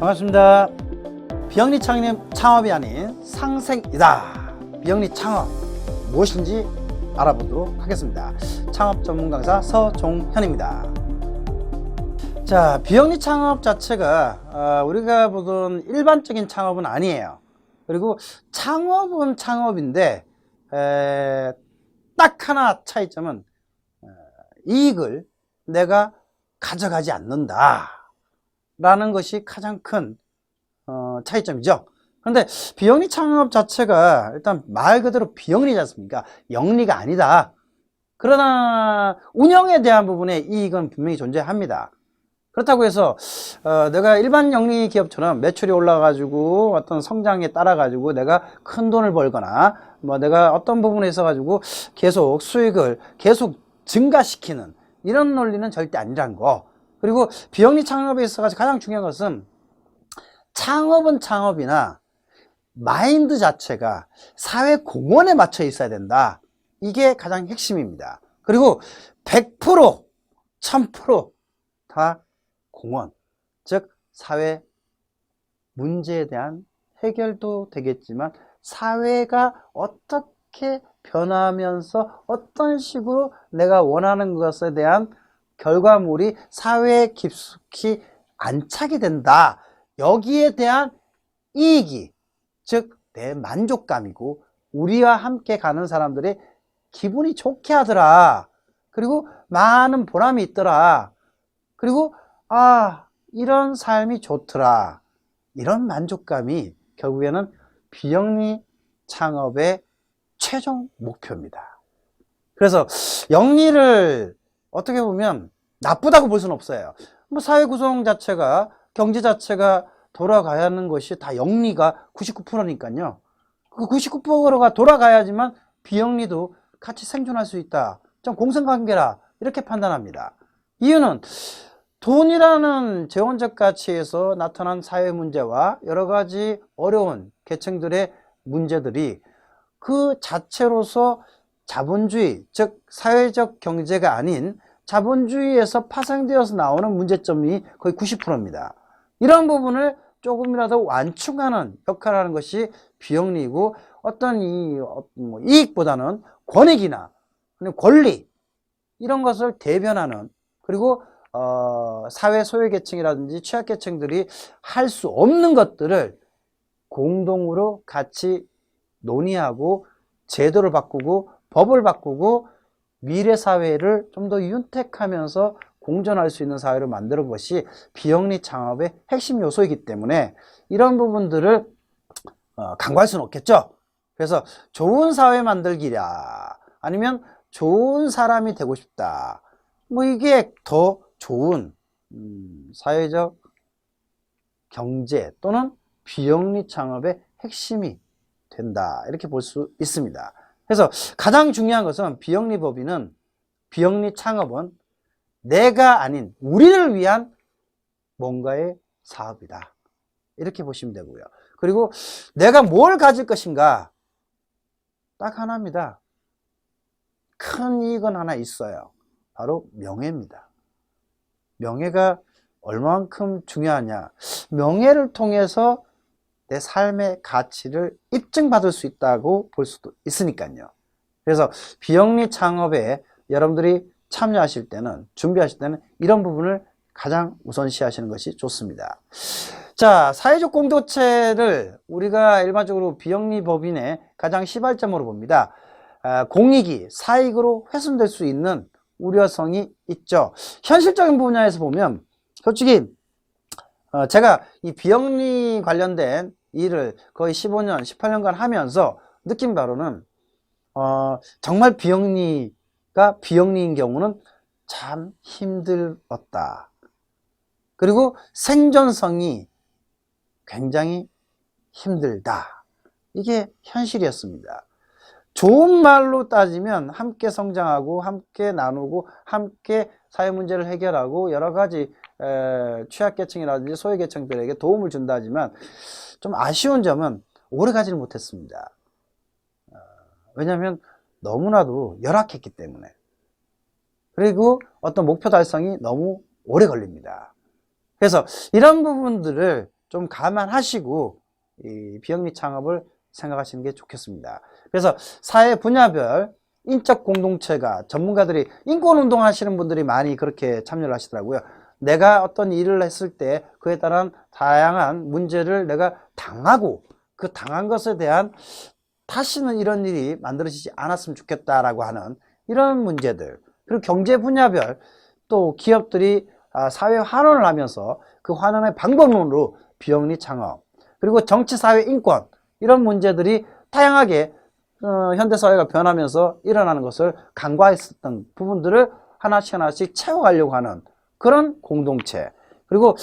반갑습니다. 비영리 창업, 창업이 아닌 상생이다. 비영리 창업 무엇인지 알아보도록 하겠습니다. 창업 전문 강사 서종현입니다. 자, 비영리 창업 자체가 어, 우리가 보던 일반적인 창업은 아니에요. 그리고 창업은 창업인데 에, 딱 하나 차이점은 어, 이익을 내가 가져가지 않는다. 라는 것이 가장 큰 어, 차이점이죠. 그런데 비영리 창업 자체가 일단 말 그대로 비영리지 않습니까? 영리가 아니다. 그러나 운영에 대한 부분에 이익은 분명히 존재합니다. 그렇다고 해서 어, 내가 일반 영리 기업처럼 매출이 올라가지고 어떤 성장에 따라 가지고 내가 큰 돈을 벌거나 뭐 내가 어떤 부분에 있어 가지고 계속 수익을 계속 증가시키는 이런 논리는 절대 아니라는 거. 그리고 비영리 창업에 있어 가지고 가장 중요한 것은 창업은 창업이나 마인드 자체가 사회 공헌에 맞춰 있어야 된다. 이게 가장 핵심입니다. 그리고 100%, 1000%다 공헌, 즉 사회 문제에 대한 해결도 되겠지만 사회가 어떻게 변하면서 어떤 식으로 내가 원하는 것에 대한 결과물이 사회에 깊숙이 안착이 된다. 여기에 대한 이익이, 즉, 내 만족감이고, 우리와 함께 가는 사람들의 기분이 좋게 하더라. 그리고 많은 보람이 있더라. 그리고, 아, 이런 삶이 좋더라. 이런 만족감이 결국에는 비영리 창업의 최종 목표입니다. 그래서 영리를 어떻게 보면 나쁘다고 볼 수는 없어요. 뭐 사회 구성 자체가 경제 자체가 돌아가야 하는 것이 다 영리가 99%니까요. 그 99%가 돌아가야지만 비영리도 같이 생존할 수 있다. 좀 공생관계라 이렇게 판단합니다. 이유는 돈이라는 재원적 가치에서 나타난 사회 문제와 여러 가지 어려운 계층들의 문제들이 그 자체로서 자본주의, 즉 사회적 경제가 아닌 자본주의에서 파생되어서 나오는 문제점이 거의 90%입니다. 이런 부분을 조금이라도 완충하는 역할을 하는 것이 비영리이고 어떤 이, 어, 뭐 이익보다는 권익이나 권리 이런 것을 대변하는 그리고 어, 사회 소외계층이라든지 취약계층들이 할 수 없는 것들을 공동으로 같이 논의하고 제도를 바꾸고 법을 바꾸고 미래 사회를 좀 더 윤택하면서 공존할 수 있는 사회를 만드는 것이 비영리 창업의 핵심 요소이기 때문에 이런 부분들을 어, 강구할 수는 없겠죠. 그래서 좋은 사회 만들기랴 아니면 좋은 사람이 되고 싶다. 뭐 이게 더 좋은 음, 사회적 경제 또는 비영리 창업의 핵심이 된다. 이렇게 볼 수 있습니다. 그래서 가장 중요한 것은 비영리 법인은 비영리 창업은 내가 아닌 우리를 위한 뭔가의 사업이다. 이렇게 보시면 되고요. 그리고 내가 뭘 가질 것인가? 딱 하나입니다. 큰 이익은 하나 있어요. 바로 명예입니다. 명예가 얼만큼 중요하냐? 명예를 통해서 내 삶의 가치를 입증받을 수 있다고 볼 수도 있으니까요. 그래서 비영리 창업에 여러분들이 참여하실 때는, 준비하실 때는 이런 부분을 가장 우선시 하시는 것이 좋습니다. 자, 사회적 공동체를 우리가 일반적으로 비영리 법인의 가장 시발점으로 봅니다. 아, 공익이 사익으로 훼손될 수 있는 우려성이 있죠. 현실적인 분야에서 보면 솔직히 어, 제가 이 비영리 관련된 일을 거의 15년, 18년간 하면서 느낀 바로는 어, 정말 비영리가 비영리인 경우는 참 힘들었다. 그리고 생존성이 굉장히 힘들다. 이게 현실이었습니다. 좋은 말로 따지면 함께 성장하고 함께 나누고 함께 사회 문제를 해결하고 여러 가지 에, 취약계층이라든지 소외계층들에게 도움을 준다 하지만 좀 아쉬운 점은 오래 가지를 못했습니다. 어, 왜냐하면 너무나도 열악했기 때문에 그리고 어떤 목표 달성이 너무 오래 걸립니다. 그래서 이런 부분들을 좀 감안하시고 이 비영리 창업을 생각하시는 게 좋겠습니다. 그래서 사회 분야별 인적 공동체가 전문가들이 인권 운동 하시는 분들이 많이 그렇게 참여를 하시더라고요. 내가 어떤 일을 했을 때 그에 따른 다양한 문제를 내가 당하고 그 당한 것에 대한 다시는 이런 일이 만들어지지 않았으면 좋겠다라고 하는 이런 문제들 그리고 경제 분야별 또 기업들이 아, 사회 환원을 하면서 그 환원의 방법론으로 비영리 창업 그리고 정치 사회 인권 이런 문제들이 다양하게 어, 현대 사회가 변하면서 일어나는 것을 간과했었던 부분들을 하나씩 하나씩 채워가려고 하는 그런 공동체 그리고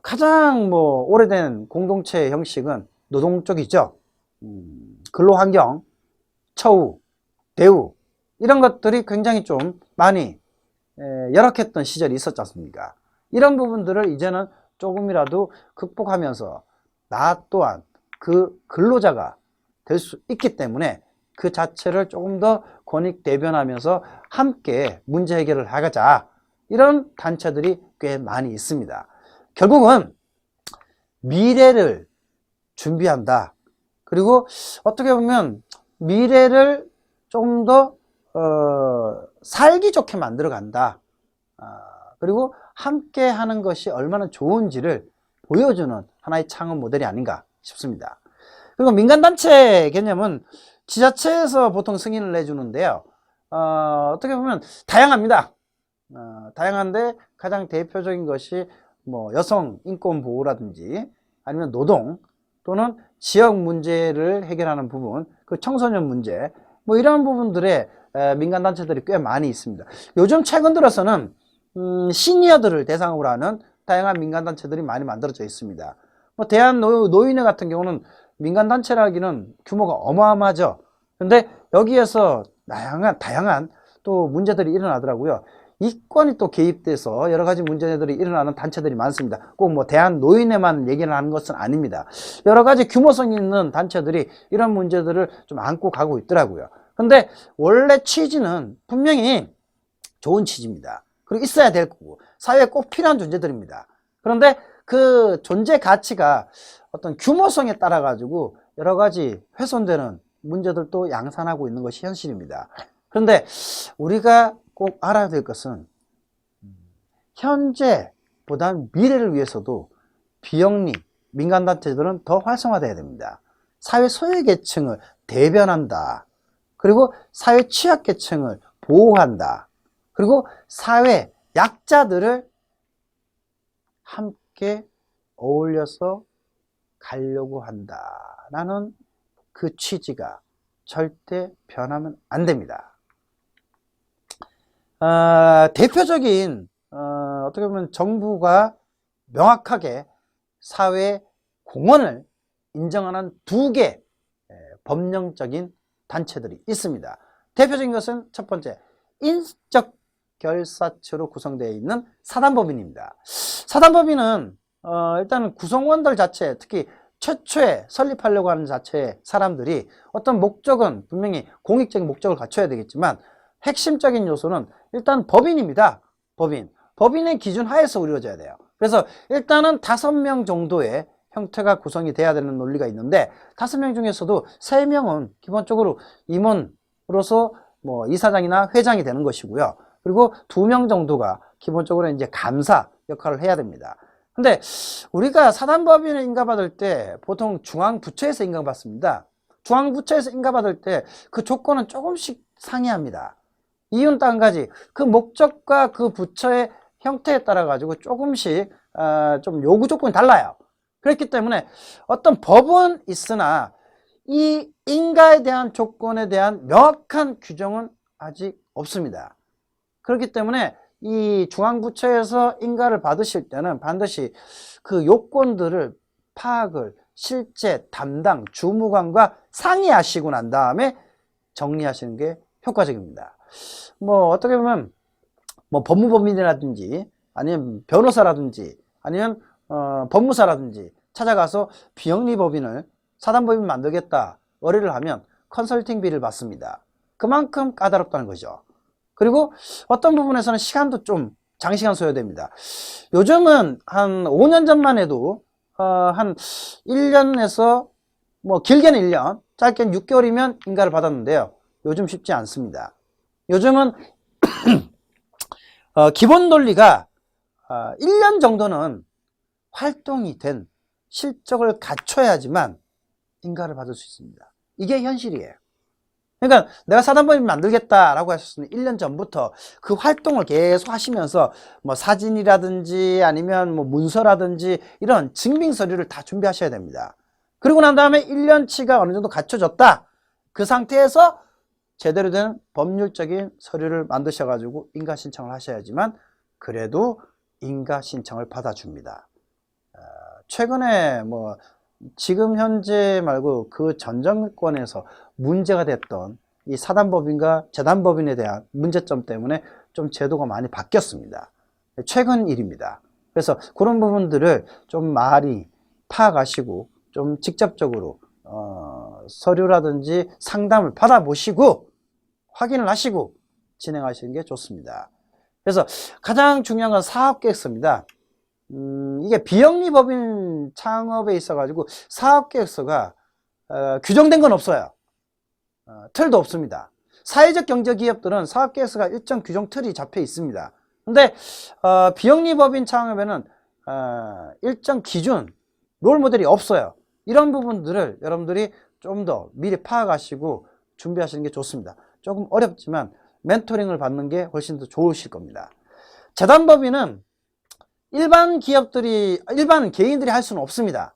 가장 뭐 오래된 공동체 형식은 노동 쪽이죠. 음, 근로환경, 처우, 대우 이런 것들이 굉장히 좀 많이 에, 열악했던 시절이 있었지 않습니까? 이런 부분들을 이제는 조금이라도 극복하면서 나 또한 그 근로자가 될 수 있기 때문에 그 자체를 조금 더 권익 대변하면서 함께 문제 해결을 하자 이런 단체들이 꽤 많이 있습니다. 결국은 미래를 준비한다. 그리고 어떻게 보면 미래를 좀더 어, 살기 좋게 만들어 간다. 아, 그리고 함께 하는 것이 얼마나 좋은지를 보여주는 하나의 창업 모델이 아닌가 싶습니다. 그리고 민간단체 개념은 지자체에서 보통 승인을 내주는데요. 어, 떻게 보면 다양합니다. 어, 다양한데 가장 대표적인 것이 뭐 여성 인권 보호라든지 아니면 노동 또는 지역 문제를 해결하는 부분, 그 청소년 문제 뭐 이런 부분들에 에, 민간 단체들이 꽤 많이 있습니다. 요즘 최근 들어서는 음, 시니어들을 대상으로 하는 다양한 민간 단체들이 많이 만들어져 있습니다. 뭐 대한노인회 같은 경우는 민간단체라기는 규모가 어마어마하죠. 근데 여기에서 다양한, 다양한 또 문제들이 일어나더라고요. 이권이 또 개입돼서 여러 가지 문제들이 일어나는 단체들이 많습니다. 꼭 뭐 대한 노인회만 얘기를 하는 것은 아닙니다. 여러 가지 규모성 있는 단체들이 이런 문제들을 좀 안고 가고 있더라고요. 근데 원래 취지는 분명히 좋은 취지입니다. 그리고 있어야 될 거고 사회에 꼭 필요한 존재들입니다. 그런데 그 존재 가치가 어떤 규모성에 따라 가지고 여러 가지 훼손되는 문제들도 양산하고 있는 것이 현실입니다. 그런데 우리가 꼭 알아야 될 것은 현재보다 미래를 위해서도 비영리 민간단체들은 더 활성화돼야 됩니다. 사회 소외계층을 대변한다. 그리고 사회 취약계층을 보호한다. 그리고 사회 약자들을 함께 어울려서 가려고 한다라는 그 취지가 절대 변하면 안 됩니다. 어, 대표적인 어, 떻게 보면 정부가 명확하게 사회 공헌을 인정하는 두 개 법령적인 단체들이 있습니다. 대표적인 것은 첫 번째 인적 결사체로 구성되어 있는 사단법인입니다. 사단법인은 어, 일단 구성원들 자체 특히 최초에 설립하려고 하는 자체의 사람들이 어떤 목적은 분명히 공익적인 목적을 갖춰야 되겠지만 핵심적인 요소는 일단 법인입니다. 법인. 법인의 기준 하에서 이루어져야 돼요. 그래서 일단은 다섯 명 정도의 형태가 구성이 돼야 되는 논리가 있는데 다섯 명 중에서도 세 명은 기본적으로 임원으로서 뭐 이사장이나 회장이 되는 것이고요. 그리고 두 명 정도가 기본적으로 이제 감사 역할을 해야 됩니다. 근데 우리가 사단법인을 인가받을 때 보통 중앙부처에서 인가받습니다. 중앙부처에서 인가받을 때 그 조건은 조금씩 상이합니다. 이유는 딴 가지. 그 목적과 그 부처의 형태에 따라 가지고 조금씩 어, 좀 요구 조건이 달라요. 그렇기 때문에 어떤 법은 있으나 이 인가에 대한 조건에 대한 명확한 규정은 아직 없습니다. 그렇기 때문에 이 중앙부처에서 인가를 받으실 때는 반드시 그 요건들을 파악을 실제 담당 주무관과 상의하시고 난 다음에 정리하시는 게 효과적입니다. 뭐 어떻게 보면 뭐 법무법인이라든지 아니면 변호사라든지 아니면 어, 법무사라든지 찾아가서 비영리법인을 사단법인 만들겠다 의뢰를 하면 컨설팅비를 받습니다. 그만큼 까다롭다는 거죠. 그리고 어떤 부분에서는 시간도 좀 장시간 소요됩니다. 요즘은 한 5년 전만 해도 어, 한 1년에서 뭐 길게는 1년, 짧게는 6개월이면 인가를 받았는데요. 요즘 쉽지 않습니다. 요즘은 어, 기본 논리가 어, 1년 정도는 활동이 된 실적을 갖춰야지만 인가를 받을 수 있습니다. 이게 현실이에요. 그러니까 내가 사단법인 만들겠다라고 하셨으면 1년 전부터 그 활동을 계속 하시면서 뭐 사진이라든지 아니면 뭐 문서라든지 이런 증빙 서류를 다 준비하셔야 됩니다. 그리고 난 다음에 1년치가 어느 정도 갖춰졌다. 그 상태에서 제대로 된 법률적인 서류를 만드셔 가지고 인가 신청을 하셔야지만 그래도 인가 신청을 받아줍니다. 어, 최근에 뭐 지금 현재 말고 그 전 정권에서 문제가 됐던 이 사단법인과 재단법인에 대한 문제점 때문에 좀 제도가 많이 바뀌었습니다. 최근 일입니다. 그래서 그런 부분들을 좀 많이 파악하시고 좀 직접적으로 어, 서류라든지 상담을 받아보시고 확인을 하시고 진행하시는 게 좋습니다. 그래서 가장 중요한 건 사업계획서입니다. 음, 이게 비영리법인 창업에 있어가지고 사업계획서가 어, 규정된 건 없어요. 어, 틀도 없습니다. 사회적 경제 기업들은 사업계획서가 일정 규정 틀이 잡혀 있습니다. 근데 어, 비영리법인 창업에는 어, 일정 기준, 롤모델이 없어요. 이런 부분들을 여러분들이 좀 더 미리 파악하시고 준비하시는 게 좋습니다. 조금 어렵지만 멘토링을 받는 게 훨씬 더 좋으실 겁니다. 재단법인은 일반 기업들이, 일반 개인들이 할 수는 없습니다.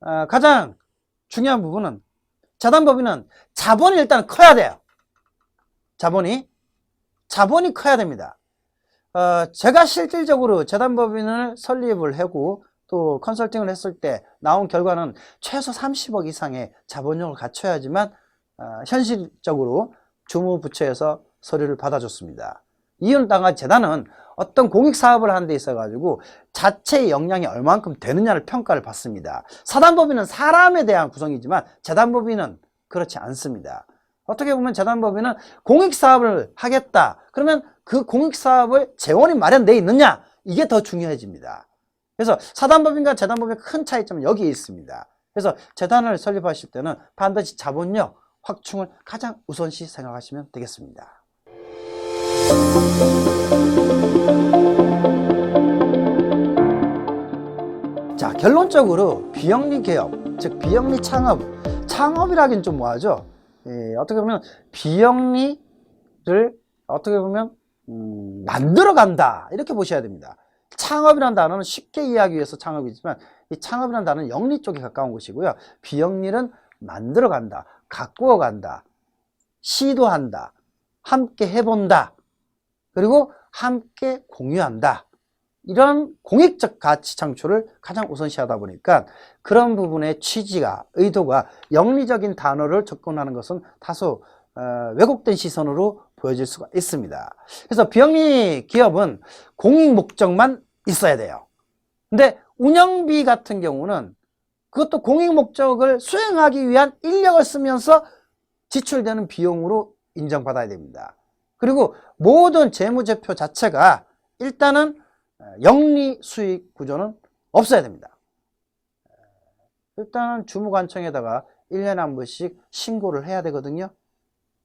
어, 가장 중요한 부분은 재단법인은 자본이 일단 커야 돼요. 자본이. 자본이 커야 됩니다. 어, 제가 실질적으로 재단법인을 설립을 하고 또 컨설팅을 했을 때 나온 결과는 최소 30억 이상의 자본력을 갖춰야지만 어, 현실적으로 주무부처에서 서류를 받아줬습니다. 이윤 당한 재단은 어떤 공익 사업을 하는 데 있어 가지고 자체의 역량이 얼만큼 되느냐를 평가를 받습니다. 사단법인은 사람에 대한 구성이지만 재단법인은 그렇지 않습니다. 어떻게 보면 재단법인은 공익 사업을 하겠다. 그러면 그 공익 사업을 재원이 마련되어 있느냐? 이게 더 중요해집니다. 그래서 사단법인과 재단법인의 큰 차이점은 여기에 있습니다. 그래서 재단을 설립하실 때는 반드시 자본력 확충을 가장 우선시 생각하시면 되겠습니다. 결론적으로 비영리 개업, 즉 비영리 창업, 창업이라긴 좀 뭐하죠? 예, 어떻게 보면 비영리를 어떻게 보면 음, 만들어 간다 이렇게 보셔야 됩니다. 창업이라는 단어는 쉽게 이해하기 위해서 창업이지만 이 창업이라는 단어는 영리 쪽에 가까운 것이고요. 비영리는 만들어 간다, 가꾸어 간다, 시도한다, 함께 해본다, 그리고 함께 공유한다. 이런 공익적 가치 창출을 가장 우선시하다 보니까 그런 부분의 취지가 의도가 영리적인 단어를 접근하는 것은 다소 어, 왜곡된 시선으로 보여질 수가 있습니다. 그래서 비영리 기업은 공익 목적만 있어야 돼요. 근데 운영비 같은 경우는 그것도 공익 목적을 수행하기 위한 인력을 쓰면서 지출되는 비용으로 인정받아야 됩니다. 그리고 모든 재무제표 자체가 일단은 영리 수익 구조는 없어야 됩니다. 일단은 주무관청에다가 1년에 한 번씩 신고를 해야 되거든요.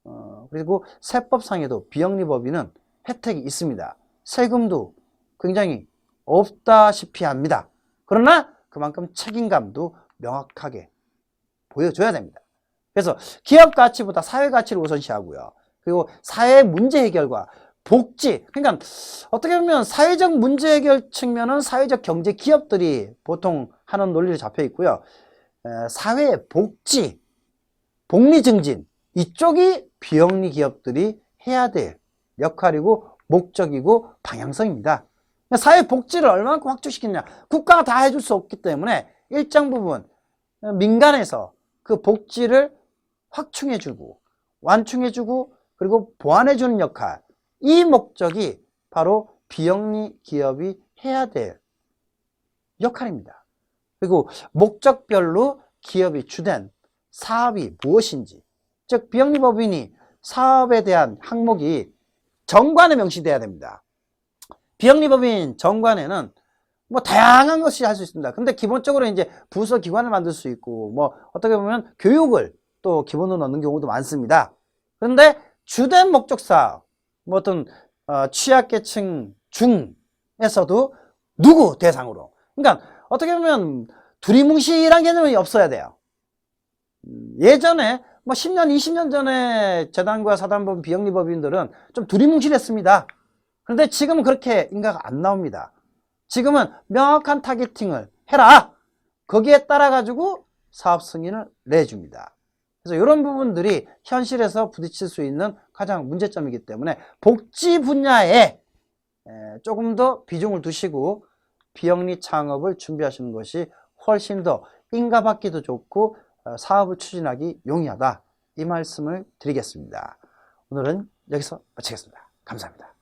어, 그리고 세법상에도 비영리 법인은 혜택이 있습니다. 세금도 굉장히 없다시피 합니다. 그러나 그만큼 책임감도 명확하게 보여줘야 됩니다. 그래서 기업 가치보다 사회 가치를 우선시하고요. 그리고 사회 문제 해결과 복지, 그러니까 어떻게 보면 사회적 문제 해결 측면은 사회적 경제 기업들이 보통 하는 논리를 잡혀 있고요. 사회 복지, 복리 증진 이쪽이 비영리 기업들이 해야 될 역할이고 목적이고 방향성입니다. 사회 복지를 얼마만큼 확충시키느냐 국가가 다 해줄 수 없기 때문에 일정 부분 민간에서 그 복지를 확충해주고 완충해주고 그리고 보완해주는 역할 이 목적이 바로 비영리 기업이 해야 될 역할입니다. 그리고 목적별로 기업이 주된 사업이 무엇인지, 즉 비영리 법인이 사업에 대한 항목이 정관에 명시돼야 됩니다. 비영리 법인 정관에는 뭐 다양한 것이 할 수 있습니다. 근데 기본적으로 이제 부서 기관을 만들 수 있고 뭐 어떻게 보면 교육을 또 기본으로 넣는 경우도 많습니다. 그런데 주된 목적 사업, 뭐 어떤 어, 취약계층 중에서도 누구 대상으로? 그러니까 어떻게 보면 두리뭉실한 개념이 없어야 돼요. 음, 예전에 뭐 10년, 20년 전에 재단과 사단법 비영리법인들은 좀 두리뭉실했습니다. 그런데 지금은 그렇게 인가가 안 나옵니다. 지금은 명확한 타겟팅을 해라. 거기에 따라 가지고 사업 승인을 내줍니다. 그래서 이런 부분들이 현실에서 부딪힐 수 있는 가장 문제점이기 때문에 복지 분야에 에, 조금 더 비중을 두시고 비영리 창업을 준비하시는 것이 훨씬 더 인가받기도 좋고 어, 사업을 추진하기 용이하다 이 말씀을 드리겠습니다. 오늘은 여기서 마치겠습니다. 감사합니다.